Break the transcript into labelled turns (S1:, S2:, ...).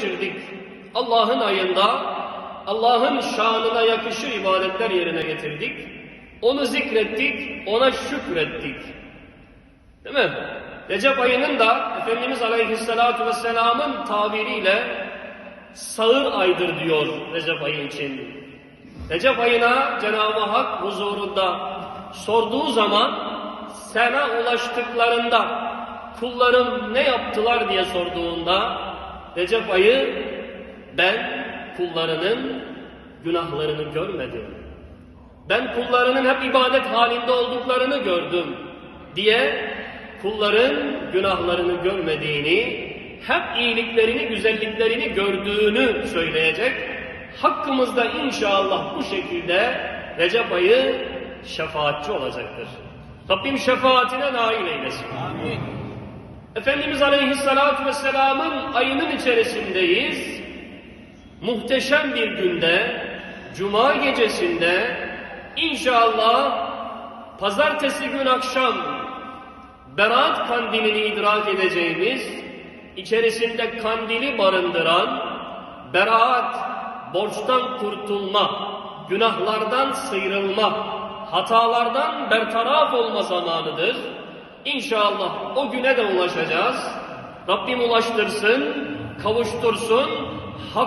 S1: geçirdik. Allah'ın ayında Allah'ın şanına yakışır ibadetler yerine getirdik. Onu zikrettik, ona şükrettik. Değil mi? Recep ayının da Efendimiz Aleyhisselatü Vesselam'ın tabiriyle sağır aydır diyor Recep ayı için. Recep ayına Cenab-ı Hak huzurunda sorduğu zaman sana ulaştıklarında kullarım ne yaptılar diye sorduğunda Recep ayı ben kullarının günahlarını görmedim. Ben kullarının hep ibadet halinde olduklarını gördüm diye kulların günahlarını görmediğini, hep iyiliklerini, güzelliklerini gördüğünü söyleyecek. Hakkımızda inşallah bu şekilde Recep ayı şefaatçi olacaktır. Rabbim şefaatine nail eylesin. Efendimiz Aleyhisselatü Vesselam'ın ayının içerisindeyiz. Muhteşem bir günde, Cuma gecesinde inşallah pazartesi gün akşam Berat kandilini idrak edeceğimiz, içerisinde kandili barındıran, beraat, borçtan kurtulma, günahlardan sıyrılma, hatalardan bertaraf olma zamanıdır. İnşallah o güne de ulaşacağız. Rabbim ulaştırsın, kavuştursun, hak